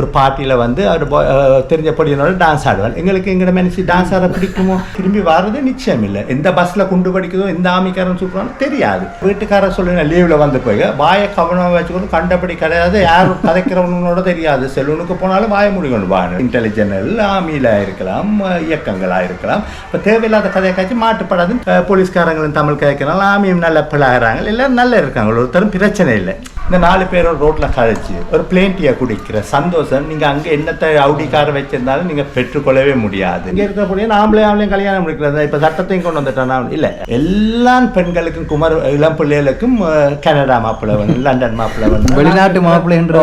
ஒரு பார்ட்டியில் வந்து அவர் தெரிஞ்ச பொடியனோட டான்ஸ் ஆடுவார். எங்களுக்கு எங்கட மனசு டான்ஸ் ஆட பிடிக்குமோ? திரும்பி வர்றது நிச்சயம் இல்லை. எந்த பஸ்ஸில் குண்டு படிக்குதோ எந்த ஆமிக்காரன் சொல்கிறான்னு தெரியாது. வீட்டுக்காரர் சொல்லுங்க லீவில் வந்து போய் வாயை கவனமாக வச்சுக்கணும். கண்டபடி கிடையாது. யாரும் கதைக்கிறவனோட தெரியாது. செல்லுனுக்கு போனாலும் வாய முடிக்கணும் வாங்க இன்டெலிஜென்டல் ஆமியில் இருக்கலாம் இயக்கங்களாக இருக்கலாம். இப்போ தேவையில்லாத கதையை காய்ச்சி மாட்டுப்படாது போலீஸ்காரங்களும் தமிழ் கேட்கறாங்க ஆமியும் நல்ல பிள்ளாகிறாங்க எல்லாரும் நல்லா இருக்காங்க. ஒருத்தரும் பிரச்சனை இல்லை. இந்த நாலு பேரும் ரோட்டில் கழிச்சு ஒரு பிளேன் டீயை குடிக்கிற சந்தோஷம் நீங்க அங்க என்னத்தை அவுடி கார் வச்சிருந்தாலும் நீங்க பெற்றுக்கொள்ளவே முடியாது. இங்க இருக்கக்கூடிய ஆம்பளை ஆம்பளையும் கல்யாணம் முடிக்கிறது? இப்ப சட்டத்தையும் கொண்டு வந்துட்டோம்னா இல்ல. எல்லா பெண்களுக்கும் குமர் இளம் பிள்ளைகளுக்கும் கனடா மாப்பிள்ளை வேணும் லண்டன் மாப்பிள்ளை வேணும் வெளிநாட்டு மாப்பிள்ளை என்ற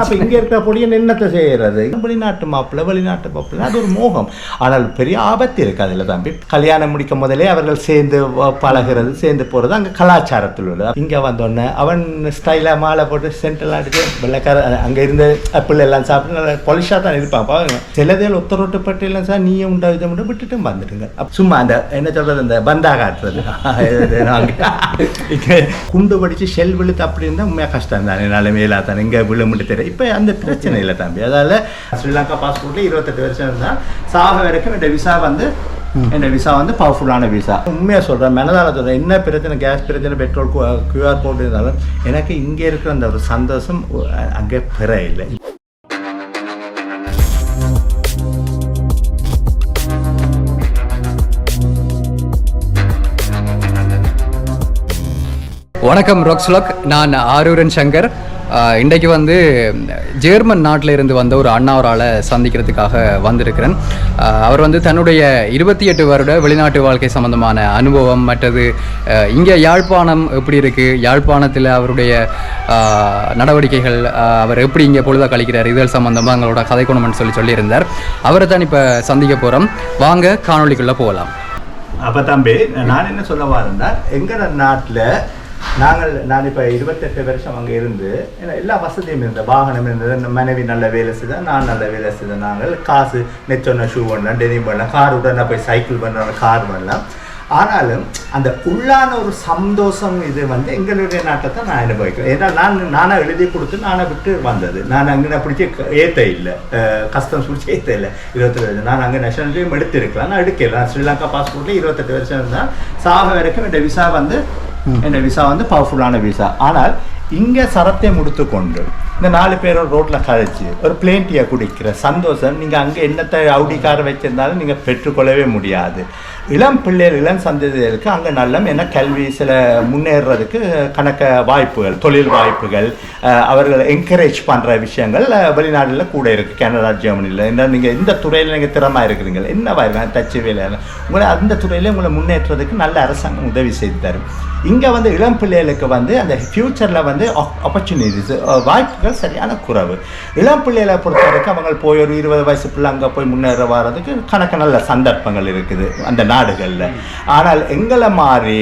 அப்ப இங்க இருக்கிற பொடியன் என்னத்தை செய்யறது? வெளிநாட்டு மாப்பிள்ளை வெளிநாட்டு மாப்பிள்ளை. அது ஒரு மோகம். ஆனால் பெரிய ஆபத்து இருக்கு அதுல தம்பி. கல்யாணம் முடிக்கும் முதலே அவர்கள் சேர்ந்து பழகுறது சேர்ந்து போறது அங்க கலாச்சாரத்தில் உள்ளது. இங்க வந்தோடனே அவன் ஸ்டைலா மாலை போட்டு சென்டெல்லாம் அடிச்சு வெள்ளைக்கார அங்க இருந்த எல்லாம் சாப்பிட்டு நல்லா பொலிஷா தான் இருப்பான். பாருங்க சிலதில் ஒத்தரொட்டு பட்டியலாம் சார் நீயும் உண்டா இதை மட்டும் விட்டுட்டு வந்துடுங்க. சும்மா அந்த என்ன சொல்றது இந்த பந்தா காட்டுறது. குண்டு படிச்சு ஷெல் விழுத்து அப்படி இருந்தால் உண்மையாக கஷ்டம் தானே நிலைமையில தானே இங்கே விழுமுட்டு தெரியும் இப்போ அந்த பிரச்சனை இல்லை தம்பி அதால ஸ்ரீலங்கா பாஸ்போர்ட்ல இருபத்தெட்டு வருஷம் இருந்தால் சாக வரைக்கும் இந்த விசா வந்து இந்த விசா வந்து பவர்ஃபுல்லான விசா உண்மையாக சொல்கிறேன் மனதால சொல்கிறேன் என்ன பிரச்சனை கேஸ் பிரச்சனை பெட்ரோல் கியூஆர் கோட் இருந்தாலும் எனக்கு இங்கே இருக்கிற அந்த ஒரு சந்தோஷம் அங்கே பெற இல்லை. வணக்கம் ராக்ஸ்லாக் நான் ஆரூரன் சங்கர். இன்றைக்கு வந்து ஜெர்மன் நாட்டில் இருந்து வந்த ஒரு அண்ணாவரால் சந்திக்கிறதுக்காக வந்திருக்கிறேன். அவர் வந்து தன்னுடைய இருபத்தி எட்டு வருட வெளிநாட்டு வாழ்க்கை சம்பந்தமான அனுபவம் மற்றது இங்கே யாழ்ப்பாணம் எப்படி இருக்குது யாழ்ப்பாணத்தில் அவருடைய நடவடிக்கைகள் அவர் எப்படி இங்கே பொழுதாக கழிக்கிறார் இதழ் சம்பந்தமாக எங்களோட கதைக்கணும்னு சொல்லி சொல்லியிருந்தார். அவரை தான் இப்போ சந்திக்க போகிறோம் வாங்க காணொளிக்குள்ளே போகலாம். அப்போ தம்பி நான் என்ன சொல்ல வரேன்னா எங்கள் நாட்டில் நாங்கள் நான் இப்போ இருபத்தெட்டு வருஷம் அங்கே இருந்து எல்லா வசதியும் இருந்தது. வாகனம் இருந்தது மனைவி நல்ல வேலை செய்தேன் நான் நல்ல வேலை செய்தேன். நாங்கள் காசு நெச்சொன்ன ஷூ பண்ணலாம் டெனிம் பண்ணலாம் கார் உடனே போய் சைக்கிள் பண்ணலாம் கார் பண்ணலாம். ஆனாலும் அந்த உள்ளான ஒரு சந்தோஷம் இது வந்து எங்களுடைய நாட்டை தான் நான் அனுபவிக்கிறேன். ஏன்னா நான் நானாக எழுதி கொடுத்து நானே விட்டு வந்தது. நான் அங்கே பிடிச்சி ஏற்ற இல்லை. கஸ்டம்ஸ் பிடிச்சி ஏற்ற இல்லை. இருபத்தெட்டு வருஷம். நான் அங்கே நேஷனல்லையும் எடுத்திருக்கலாம். நான் எடுக்கலாம் ஸ்ரீலங்கா பாஸ்போர்ட்டில் இருபத்தெட்டு வருஷம் இருந்தால் சாக வரைக்கும் இந்த விசா வந்து இந்த விசா வந்து பவர்ஃபுல்லான விசா ஆனால் இங்கே சரத்தை முடித்து கொண்டு இந்த நாலு பேரும் ரோட்டில் கழிச்சு ஒரு பிளேன் டீயை குடிக்கிற சந்தோஷம். நீங்கள் அங்கே என்னத்தை அவுடி கார் வச்சிருந்தாலும் நீங்கள் பெற்றுக்கொள்ளவே முடியாது. இளம் பிள்ளைகள் இளம் சந்ததிகளுக்கு அங்கே நல்ல என்ன கல்வி சில முன்னேறதுக்கு கணக்க வாய்ப்புகள் தொழில் வாய்ப்புகள் அவர்களை என்கரேஜ் பண்ணுற விஷயங்கள் வெளிநாடுகளில் கூட இருக்குது கனடா ஜெர்மனியில் என்ன நீங்கள் இந்த துறையில் நீங்கள் திறமா இருக்கிறீங்க என்ன வாய்ப்பு? தச்சு வேலை. உங்களை அந்த துறையில் உங்களை முன்னேற்றதுக்கு நல்ல அரசாங்கம் உதவி செய்து தரும். இங்கே வந்து இளம் பிள்ளைகளுக்கு வந்து அந்த ஃப்யூச்சரில் வந்து ஆப்பர்ச்சுனிட்டிஸ் வாய்ப்புகள் அவர்கள் சரியான குறைவு. இளம் பிள்ளைகளை பொறுத்த வரைக்கும் அவங்க போய் ஒரு இருபது வயசு பிள்ளை அங்கே போய் முன்னேற வர்றதுக்கு கணக்கு நல்ல சந்தர்ப்பங்கள் இருக்குது அந்த நாடுகளில். ஆனால் எங்களை மாதிரி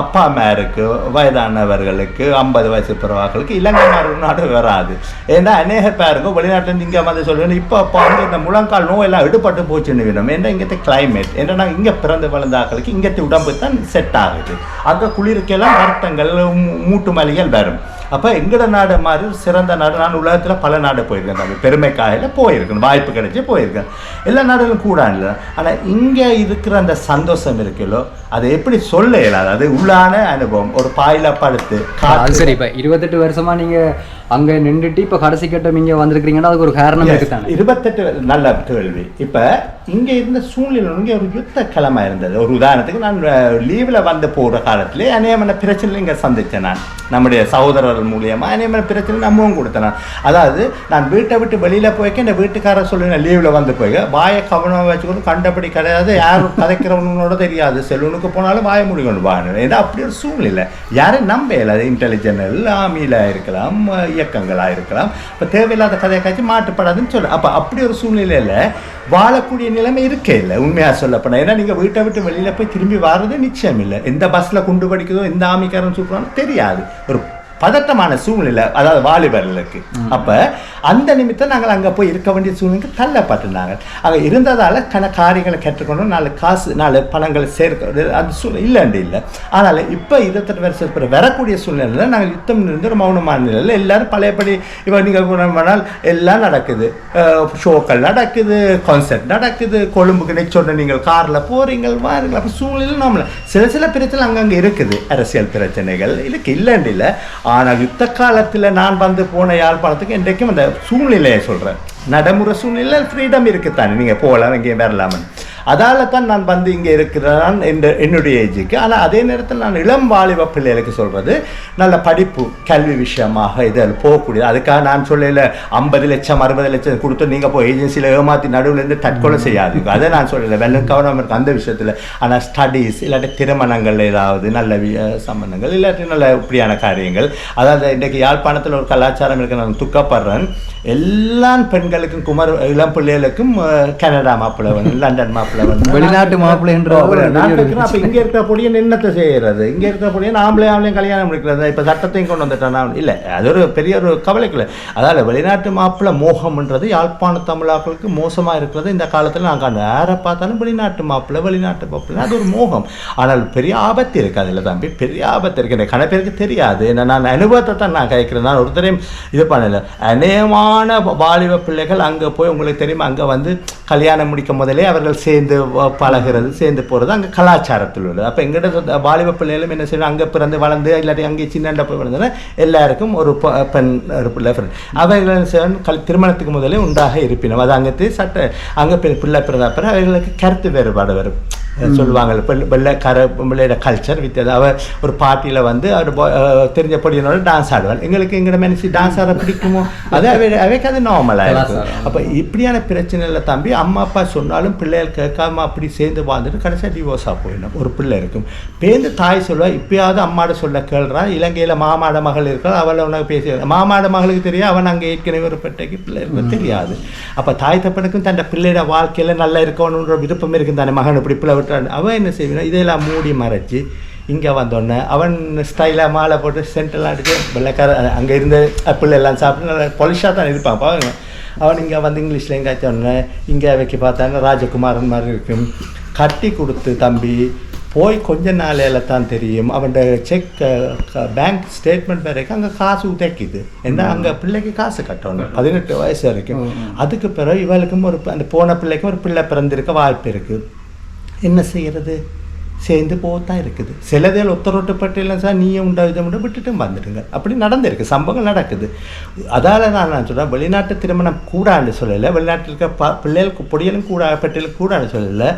அப்பா அம்மாருக்கு வயதானவர்களுக்கு ஐம்பது வயசு பிறவாக்களுக்கு இலங்கை மாதிரி நாடு வராது. ஏன்னா அநேக பேருக்கும் வெளிநாட்டில் இங்கே வந்து சொல்லுவேன் இப்போ அப்போ வந்து இந்த முழங்கால் நோய் எல்லாம் எடுபட்டு போச்சுன்னு வேணும். ஏன்னா இங்கே கிளைமேட் ஏன்னா இங்கே பிறந்து வளர்ந்த இங்கே உடம்பு தான் செட் ஆகுது. அங்கே குளிருக்கெல்லாம் வருத்தங்கள் மூட்டு மலைகள் வரும். அப்போ எங்கட நாடு மாதிரி சிறந்த நாடு. நான் உலகத்தில் பல நாடு போயிருக்கேன் தம்பி. பெருமைக்காக போயிருக்கேன் வாய்ப்பு கிடைச்சி போயிருக்கேன். எல்லா நாடுகளும் கூட இல்லை. ஆனால் இங்கே இருக்கிற அந்த சந்தோஷம் இருக்குல்லோ அதை எப்படி சொல்ல இயலாது? அது உள்ளான அனுபவம். ஒரு பாயில படுத்து சரி இப்போ இருபத்தெட்டு வருஷமா நீங்க அங்க நின்றுட்டு இப்போ கடைசி கட்டம் இங்க வந்திருக்கிறீங்கன்னா அதுக்கு ஒரு காரணம் இருக்குதானே? இருபத்தெட்டு நல்ல கேள்வி. இப்ப இங்க இருந்த சூழ்நிலை இங்கே ஒரு யுத்த கிழமை இருந்தது. ஒரு உதாரணத்துக்கு நான் லீவில் வந்து போகிற காலத்திலே அநேகமான பிரச்சனை இங்கே சந்தித்தேன் நான். நம்முடைய சகோதரர்கள் மூலியமா அநேகமான பிரச்சனை நம்மவும் கொடுத்தேன் அதாவது நான் வீட்டை விட்டு வெளியில போய்க்க இந்த வீட்டுக்காரர் சொல்லுங்க லீவில் வந்து போய் வாயை கவனம் வச்சுக்கொண்டு கண்டபடி கிடையாது. யாரும் கதைக்கிறவனோட தெரியாது. செலூனுக்கு போனாலும் வாய முடிக்கணும் வாங்க. ஏன்னா அப்படி ஒரு சூழ்நிலை. யாரும் நம்ப இயலாது. இன்டெலிஜென்டல் ஆமியில் இருக்கலாம். இயக்கங்களாக இருக்கலாம் இப்போ தேவையில்லாத கதையை காய்ச்சி மாட்டுப்படாதுன்னு சொல்ல. அப்போ அப்படி ஒரு சூழ்நிலையில் வாழக்கூடிய நிலைமை இருக்கே இல்லை உண்மையாக சொல்லப்போனால் ஏன்னா நீங்கள் வீட்டை விட்டு வெளியில் போய் திரும்பி வர்றது நிச்சயம் இல்லை எந்த பஸ்ஸில் குண்டு படிக்குதோ எந்த ஆமிக்காரன் சொல்கிறான்னு தெரியாது. ஒரு பதட்டமான சூழ்நிலை அதாவது வாலிபர்களுக்கு. அப்ப அந்த நிமித்தம் நாங்கள் அங்க போய் இருக்க வேண்டிய சூழ்நிலைக்கு தள்ளப்பட்டிருந்தாங்க. அங்க இருந்ததால கன காரியங்களை கற்றுக்கணும் நாலு காசு நாலு பணங்களை சேர்க்க அந்த சூழ்நிலை இல்லைண்டு இல்லை. ஆனால் இப்போ இருபத்தெட்டு பிறகு வரக்கூடிய சூழ்நிலையில் நாங்கள் யுத்தம் இருந்து ஒரு மௌனமான நிலையில் எல்லாரும் பழையபடி இப்போ நீங்கள் எல்லாம் நடக்குது. ஷோக்கள் நடக்குது கான்சர்ட் நடக்குது கொழும்புக்கு நெச்சோட நீங்கள் காரில் போறீங்க வாருங்கள். அப்போ சூழ்நிலை நம்மள சில சில பிரச்சனை அங்கங்கே இருக்குது. அரசியல் பிரச்சனைகள் இதுக்கு இல்லைன்னு இல்லை. ஆனால் யுத்த காலத்தில் நான் வந்து போன யாழ்ப்பாணத்துக்கு இன்றைக்கும் அந்த சூழ்நிலையை சொல்கிறேன் நடைமுறை சூழ்நிலை ஃப்ரீடம் இருக்குத்தானே? நீங்கள் போகலாம் எங்கேயும் வரலாமன்னு அதால தான் நான் வந்து இங்கே இருக்கிறான் என்ற என்னுடைய ஏஜுக்கு. ஆனால் அதே நேரத்தில் நான் இளம் வாலிப பிள்ளைகளுக்கு சொல்கிறது நல்ல படிப்பு கல்வி விஷயமாக இதில் போகக்கூடியது. அதுக்காக நான் சொல்லல ஐம்பது லட்சம் அறுபது லட்சம் கொடுத்து நீங்கள் போய் ஏஜென்சியில் ஏமாற்றி நடுவில் இருந்து தற்கொலை செய்யாதீங்க. அதை நான் சொல்லலை. வெள்ளம் கவனம் இருக்கு. அந்த விஷயத்தில். ஆனால் ஸ்டடீஸ் இல்லாட்டி திருமணங்கள் ஏதாவது நல்ல சம்பந்தங்கள் இல்லாட்டி நல்ல இப்படியான காரியங்கள். அதாவது இன்றைக்கு யாழ்ப்பாணத்தில் ஒரு கலாச்சாரம் இருக்கு. நான் துக்கப்படுறேன். எல்லா பெண்களுக்கும் குமர் இளம் பிள்ளைகளுக்கும் கனடா மாப்பிள்ளை வேணும் லண்டன் மாப்பிள்ளை வேணும். வெளிநாட்டு மாப்பிள்ளை என்ற ஓ, ஒரு நான் பெரிய ஒரு கேட்கிறேன், அப்ப இங்க இருக்கிற பொடியன் என்னத்தை செய்யறது? இங்க இருக்கிற பொடியன் ஆம்பளை ஆம்பளையும் கல்யாணம் முடிக்கிறது. இப்ப சட்டத்தையும் கொண்டு வந்துட்டானா. இல்ல அது ஒரு பெரிய ஒரு கவலைக்குள்ள. அதாவது வெளிநாட்டு மாப்பிள்ளை மோகம்ன்றது யாழ்ப்பாண தமிழாக்களுக்கு மோசமா இருக்கிறது. இந்த காலத்துல நான் காண யாரை பார்த்தாலும் வெளிநாட்டு மாப்பிள்ளை வெளிநாட்டு மாப்பிள்ளை அது ஒரு மோகம். ஆனால் பெரிய ஆபத்து இருக்கு அதுல தம்பி பெரிய ஆபத்து இருக்கு. எனக்கு கன பேருக்கு தெரியாது. நான் அனுபவத்தை தான் நான் கேட்கிறேன் நான் ஒருத்தரையும் இது பண்ணல. அநேகமான வாலிப பிள்ளைகள் அங்க போய் உங்களுக்கு தெரியுமா? அங்க வந்து கல்யாணம் முடிக்கும் முதலே அவர்கள் சேர்ந்து பழகுறது சேர்ந்து போறது அங்க கலாச்சாரத்தில் உள்ளது. அப்ப எங்கிட்ட வாலிப பிள்ளைகளும் என்ன செய்யணும் அங்க பிறந்து வளர்ந்து இல்லாட்டி அங்கே சின்ன போய் வளர்ந்தனா எல்லாருக்கும் ஒரு பெண் ஒரு பிள்ளை. அவர்கள் கல் திருமணத்துக்கு முதலே உண்டாக இருப்பினும். அது அங்கத்து சட்ட அங்க பிள்ளை பிறந்த பிறகு அவர்களுக்கு கருத்து வேறுபாடு வரும். சொல்லுவாங்க வெள்ளை வெள்ளைக்கார பிள்ளையோட கல்ச்சர் வித்தியாசம். அவ ஒரு பார்ட்டியில் வந்து அவர் தெரிஞ்ச பொடியனோட டான்ஸ் ஆடுவாள். எங்களுக்கு எங்கட மனசு டான்ஸ் ஆட பிடிக்குமோ? அது அவை அவைக்கு அது நார்மலாக இருக்கும். அப்போ இப்படியான பிரச்சனையில் தம்பி அம்மா அப்பா சொன்னாலும் பிள்ளைகள் கேட்காம அப்படி சேர்ந்து வாழ்ந்துட்டு கடைசியாக டிவோர்ஸாக போயிடும் ஒரு பிள்ளை இருக்கும். பேருந்து தாய் சொல்லுவா இப்பயாவது அம்மாட சொல்ல கேள்றா. இலங்கையில் மாமாட மகள் இருக்கா அவளை உனக்கு பேசி மாமாட மகளுக்கு தெரியும் அவன் அங்கே ஏற்கனவே ஒரு பெட்டைக்கு பிள்ளை இருக்கும். தெரியாது. அப்போ தாய் தப்பனுக்கும் தன் பிள்ளையோட வாழ்க்கையில் நல்லா இருக்கணுன்ற விருப்பம் இருக்கும் தானே மகன் இப்படி பிள்ளை விட்டான் அவன் என்ன செய்வான் இதெல்லாம் மூடி மறைச்சு இங்கே வந்தோடனே அவன் ஸ்டைலாக மாலை போட்டு சென்டெல்லாம் அடிச்சு வெள்ளைக்கார அங்கே இருந்த பிள்ளை எல்லாம் சாப்பிட்டு நல்லா பொலிஷாக தான் இருப்பான் பாருங்க. அவன் இங்கே வந்து இங்கிலீஷில் எங்கேயாச்சும் ஒன்று இங்கே வைக்க பார்த்தாங்க ராஜகுமாரன் மாதிரி இருக்கும். கட்டி கொடுத்து தம்பி போய் கொஞ்ச நாளையில தான் தெரியும். அவன் செக் பேங்க் ஸ்டேட்மெண்ட் வரைக்கும் அங்கே காசு உதைக்குது. ஏன்னா அங்கே பிள்ளைக்கு காசு கட்டணும். பதினெட்டு வயசு வரைக்கும். அதுக்கு பிறகு இவளுக்கும் ஒரு அந்த போன பிள்ளைக்கும் ஒரு பிள்ளை பிறந்திருக்க வாய்ப்பு இருக்குது என்ன செய்யறது? சேர்ந்து போத்தான் இருக்குது. சிலதில் இல்லை சார் நீயும் உண்டா இதை உண்டா விட்டுட்டும் வந்துடுங்க. அப்படி நடந்திருக்கு. சம்பவங்கள் நடக்குது. அதால் நான் நான் சொல்கிறேன் வெளிநாட்டு திருமணம் கூடான்னு சொல்லலை. வெளிநாட்டில் இருக்க ப பிள்ளைகளுக்கு பொடியலும் கூட பெட்டியலும் கூடான்னு சொல்லலை.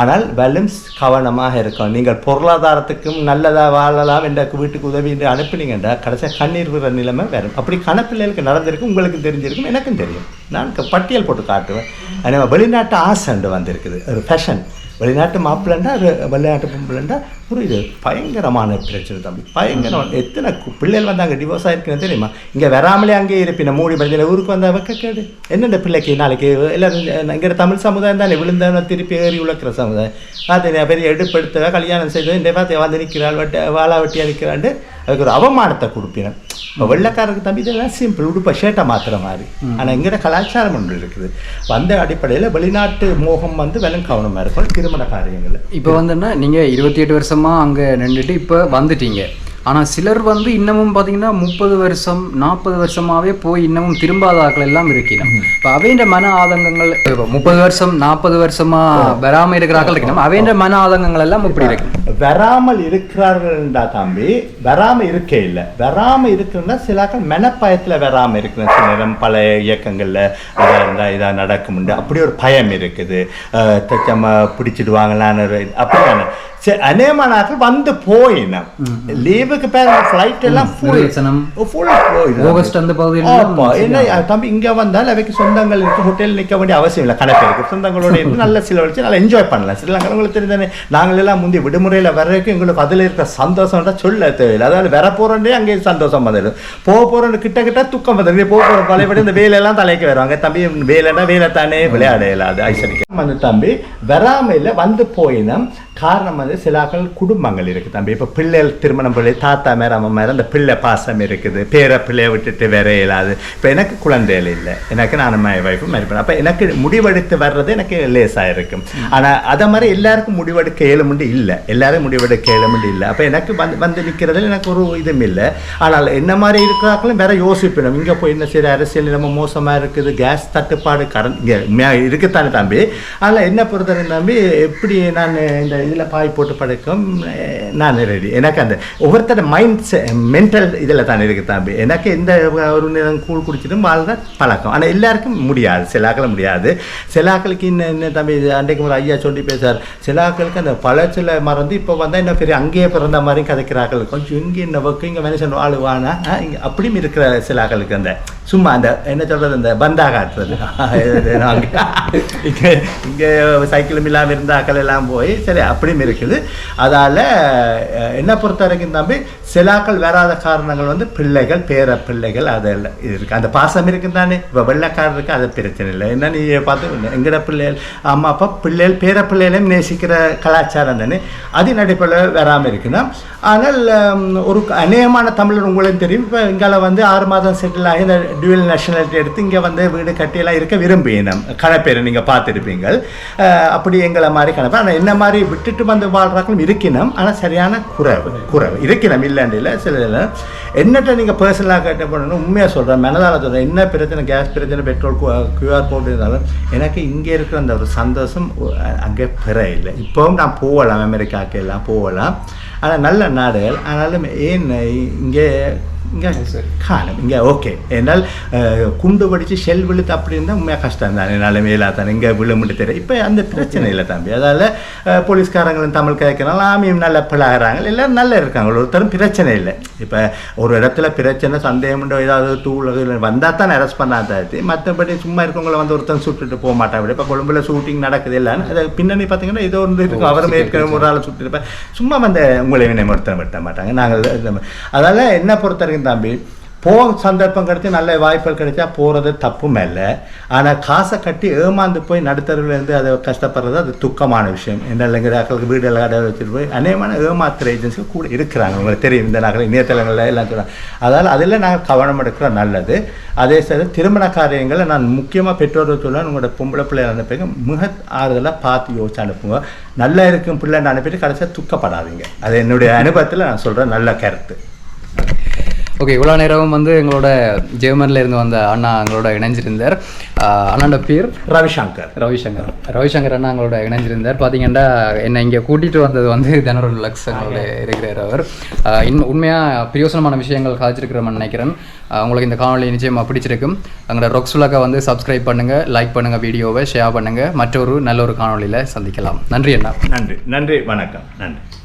ஆனால் பேலன்ஸ் கவனமாக இருக்கும் நீங்கள் பொருளாதாரத்துக்கும் நல்லதாக வாழலாம் என்ற வீட்டுக்கு உதவி என்று அனுப்புனீங்கன்னா கடைசியாக கண்ணீர் விடுற நிலைமை வரும். அப்படி கணப்பிள்ளைகளுக்கு நடந்திருக்கு உங்களுக்கு தெரிஞ்சிருக்கும் எனக்கும் தெரியும். நான் பட்டியல் போட்டு காட்டுவேன். ஆனால் வெளிநாட்டு ஆசை வந்திருக்குது. ஒரு ஃபேஷன் வெளிநாட்டு மாப்பிள்ளண்டா ஒரு வெளிநாட்டு பொம்பளைண்டா புரியுது. பயங்கரமான பிரச்சனை தம்பி. பயங்கரம். எத்தனை பிள்ளைகள் வந்து அங்கே டிவோர்ஸ் ஆயிருக்குன்னு தெரியுமா? இங்கே வராமலே அங்கேயே இருப்பின மூடி பிரச்சனை ஊருக்கு வந்த வைக்க கேடு. என்னென்ன பிள்ளைக்கு நாளைக்கு? எல்லாரும் இங்கே தமிழ் சமுதாயம் தானே விழுந்தவன திருப்பி ஏறி உழைக்கிற சமுதாயம். பார்த்து பெரிய எடுப்படுத்த கல்யாணம் செய்து இந்த பார்த்து வந்து நிற்கிறாள் வட்ட வாழா வெட்டியா நிற்கிறான்ட்டு அதுக்கு ஒரு அவமானத்தை கொடுப்பினேன். வெள்ளைக்காரருக்கு தம்பி இதெல்லாம் சிம்பிள் உடுப்பை ஷேட்டை மாத்துற மாதிரி. ஆனால் எங்கிட்ட கலாச்சாரம் ஒன்று இருக்குது. அந்த அடிப்படையில் வெளிநாட்டு மோகம் வந்து வெள்ளம் கவனமாக இருக்கும் திருமண காரியங்கள் இப்போ வந்துன்னா நீங்கள் இருபத்தி எட்டு வருஷமாக அங்கே நின்றுட்டு இப்போ வந்துட்டீங்க. ஆனால் சிலர் வந்து இன்னமும் பார்த்தீங்கன்னா முப்பது வருஷம் நாற்பது வருஷமாவே போய் இன்னமும் திரும்பாத ஆட்கள் எல்லாம் இருக்கணும் இப்போ அவைன்ற மன ஆதங்கங்கள் இப்போ முப்பது வருஷம் நாற்பது வருஷமா வராமல் இருக்கிற ஆட்கள் இருக்கணும் அவைன்ற மன ஆதங்கங்கள் எல்லாம் இப்படி இருக்கு. வராமல் இருக்கிறார்கள்டா தம்பி வராம இருக்கே இல்லை. வராம இருக்குன்னா சிலாக்கள் மெனப்பயத்தில் வராம இருக்கிற சில நேரம் பல இயக்கங்கள்ல இதா இருந்தா இதா நடக்கும்ண்டு. அப்படி ஒரு பயம் இருக்குது. பிடிச்சிடுவாங்களான்னு. அப்படியான சரி அநேகமான ஆட்கள் வந்து போயினோம் லீவுக்கு பேர் ஃப்ளைட் எல்லாம் ஆகஸ்ட் அந்த பகுதியில் என்ன தம்பி இங்க வந்தால் அவைக்கு சொந்தங்கள் இருக்கு ஹோட்டல் நிக்க வேண்டிய அவசியம் இல்லை. கணக்கு சொந்தங்களோட இருந்து நல்ல சில வச்சு நல்லா என்ஜாய் பண்ணலாம். ஸ்ரீலங்கா உங்களுக்கு தெரிஞ்சானே நாங்கள் எல்லாம் முந்தைய விடுமுறையில வரைக்கும் எங்களுக்கு அதில் இருக்கிற சந்தோஷம்டா சொல்ல தேவையில்லை. அதாவது வர போகிறோன்னே அங்கே சந்தோஷம் வந்துடும் போக போகிறோன்னு கிட்ட கிட்ட துக்கம் வந்துடும். போக போகிற பழையபடி இந்த வேலையெல்லாம் தலைக்கு வருவாங்க தம்பி வேலைன்னா வேலை தானே விளையாட ஐஸ்வரிக்கு வந்து தம்பி வராமையில் வந்து போயினம். காரணம் வந்து சிலாக்கள் குடும்பங்கள் இருக்குது. தம்பி இப்போ பிள்ளைகள் திருமணம் பிள்ளை தாத்தா மேலே அம்மா மேலே அந்த பிள்ளை பாசம் இருக்குது. பேர பிள்ளையை விட்டுட்டு வேற இயலாது. இப்போ எனக்கு குழந்தைகள் இல்லை. எனக்கு நான் மை வைஃபும் மேரி அப்போ எனக்கு முடிவெடுத்து வர்றது எனக்கு லேசாக இருக்கும். ஆனால் அதை மாதிரி எல்லாருக்கும் முடிவெடுக்க இயலுமுண்டு இல்லை. எல்லாரும் முடிவெடுக்க இயலுமுண்டு இல்லை. அப்போ எனக்கு வந்து வந்து நிற்கிறதுல எனக்கு ஒரு இதுவும் இல்லை. ஆனால் என்ன மாதிரி இருக்கிறாக்களும் வேற யோசிப்பிடும் இங்கே போய் என்ன செய்யற அரசியல் நம்ம மோசமாக இருக்குது. கேஸ் தட்டுப்பாடு கரண்ட் இங்கே இருக்குத்தானே தம்பி? ஆனால் என்ன பொறுத்தவரை தம்பி எப்படி நான் இந்த இதில் பாய் போட்டு படுக்கும் நான் ரெடி எனக்கு அந்த ஒவ்வொருத்தர மைண்ட் மென்டல் இதில் தான் இருக்குது தம்பி. எனக்கு எந்த ஒரு நேரம் கூழ் குடிச்சிட்டும் வாழ்தான் பழக்கம். ஆனால் எல்லாருக்கும் முடியாது. சில முடியாது. சிலாக்களுக்கு இன்னும் என்ன தம்பி அன்றைக்கு ஒரு ஐயா சொல்லி பேசார் சிலாக்களுக்கு அந்த பழச்சில மறந்து இப்போ வந்தால் என்ன பெரிய அங்கேயே பிறந்த மாதிரி கதைக்கிறார்கள். கொஞ்சம் இங்கே என்ன ஒர்க்கு இங்கே மனுஷன் வானா இங்கே அப்படியும் இருக்கிற சிலாக்களுக்கு அந்த சும்மா அந்த என்ன சொல்கிறது அந்த பந்தா காட்டுறது. இங்கே இங்கே சைக்கிளும் இல்லாமல் இருந்த ஆக்கள் எல்லாம் போய் சரி அப்படியும் இருக்குது. அதால் என்ன பொறுத்த வரைக்கும் தம்பி சிலாக்கள் வராத காரணங்கள் வந்து பிள்ளைகள் பேர பிள்ளைகள் அதெல்லாம் இது இருக்குது அந்த பாசம் இருக்குது தானே? இப்போ வெள்ளைக்காரருக்கு அது பிரச்சனை இல்லை. என்ன நீ பார்த்து எங்கட பிள்ளைகள் அம்மா அப்பா பிள்ளைகள் பேர பிள்ளைகளையும் நேசிக்கிற கலாச்சாரம் தானே? அதன் அடிப்படையில் வராமல் இருக்குன்னா ஆனால் ஒரு அநேகமான தமிழர் உங்களுக்கு தெரியும். இப்போ இங்கால வந்து ஆறு மாதம் செட்டில் ஆகி இந்த டுவல் நேஷனாலிட்டி எடுத்து இங்கே வந்து வீடு கட்டியெல்லாம் இருக்க விரும்பினோம் கணப்பேரை நீங்கள் பார்த்துருப்பீங்க அப்படி எங்களை மாதிரி கணப்பேர். ஆனால் என்ன மாதிரி விட்டுட்டு வந்து வாழ்றாக்களும் இருக்கணும் ஆனால் சரியான குறைவு குறைவு. இருக்கணும் இல்லைன்னு இல்லை சில என்னட்ட நீங்கள் பர்சனலாக கேட்ட பண்ணணும் உண்மையாக சொல்கிறேன் மனதால் சொல்கிறேன் என்ன பிரச்சனை கேஸ் பிரச்சனை பெட்ரோல் கியூஆர் கோட் இருந்தாலும் எனக்கு இங்கே இருக்கிற அந்த ஒரு சந்தோஷம் அங்கே பெற இல்லை. இப்போவும் நான் போகலாம் அமெரிக்காவுக்கு எல்லாம் போகலாம். ஆனால் நல்ல நாடுகள் ஆனாலும் ஏன் இங்கே இங்கே காணும் இங்கே ஓகே என்னால் குண்டு படித்து ஷெல் விழுத்து அப்படி இருந்தால் உண்மையாக கஷ்டம் தான்? என்னால் மேலா தானே? இங்கே விழுமுட்டு தெரியும் இப்போ அந்த பிரச்சனை இல்லை தம்பி. அதால் போலீஸ்காரங்களும் தமிழ் கேட்கறனால ஆமியும் நல்லா பழகிறாங்க எல்லோரும் நல்லா இருக்காங்க. ஒருத்தரும் பிரச்சனை இல்லை. இப்போ ஒரு இடத்துல பிரச்சனை சந்தேகம் உண்டோ ஏதாவது தூள் வந்தால் தான் அரெஸ்ட் பண்ணாதாச்சு மற்றபடி சும்மா இருக்கவங்கள வந்து ஒருத்தன் சுட்டுட்டு போக மாட்டாங்க இப்போ கொழும்புல ஷூட்டிங் நடக்குது இல்லைன்னு அது பின்னணி பார்த்தீங்கன்னா ஏதோ ஒன்று இருக்கும். அவரும் ஏற்கனவே ஒரு ஆள் சுட்டுருப்பேன் சும்மா வந்து உங்களை வினை ஒருத்தன் விட்ட மாட்டாங்க. நாங்கள் அதால் என்ன பொறுத்த வரைக்கும் தம்பி போக சந்தர்ப்பம் கிடைச்சி நல்ல வாய்ப்புகள் கிடைச்சா போகிறது தப்பும் இல்லை ஆனால் காசை கட்டி ஏமாந்து போய் நடுத்தரவுலேருந்து இருந்து அதை கஷ்டப்படுறது அது துக்கமான விஷயம். என்ன இளைஞர்களுக்கு வீடு எல்லாம் கடை வச்சுட்டு போய் அநேகமான ஏமாத்துற ஏஜென்சிகள் கூட இருக்கிறாங்க. உங்களுக்கு தெரியும் இந்த நகரில் இணையதளங்களில் எல்லாம் சொல்கிறாங்க அதால் அதில் நாங்கள் கவனம் எடுக்கிற நல்லது. அதே சரி திருமண காரியங்களை நான் முக்கியமாக பெற்றோர்கள் சொல்லுவேன் உங்களோட பொம்பளை பிள்ளை அனுப்பிங்க. மிக ஆறுதலாக பார்த்து யோசிச்சு அனுப்புங்க. நல்லா இருக்கும் பிள்ளைன்னு அனுப்பிட்டு கடைசியாக துக்கப்படாதீங்க. அது என்னுடைய அனுபவத்தில் நான் சொல்கிறேன் நல்ல கருத்து. ஓகே இவ்வளோ நேரமும் வந்து எங்களோட ஜெர்மனில இருந்து வந்த அண்ணா எங்களோட இணைஞ்சிருந்தார். அண்ணாண்ட பேர்? ரவிசங்கர். ரவிசங்கர். ரவிசங்கர் அண்ணா எங்களோட இணைஞ்சிருந்தார். பார்த்தீங்கன்னா என்னை இங்கே கூட்டிகிட்டு வந்தது வந்து தனரோட லக்ஸ் எங்களோட இருக்கிறார் அவர். இன்னும் உண்மையாக பிரயோசனமான விஷயங்கள் காய்ச்சிருக்கிறோம்னு நினைக்கிறேன். உங்களுக்கு இந்த காணொலி நிச்சயமாக பிடிச்சிருக்கும். எங்களோட ரொக்ஸுலக்கை வந்து சப்ஸ்கிரைப் பண்ணுங்கள் லைக் பண்ணுங்கள் வீடியோவை ஷேர் பண்ணுங்கள் மற்றொரு நல்ல ஒரு காணொலியில் சந்திக்கலாம். நன்றி அண்ணா. நன்றி. நன்றி. வணக்கம். நன்றி.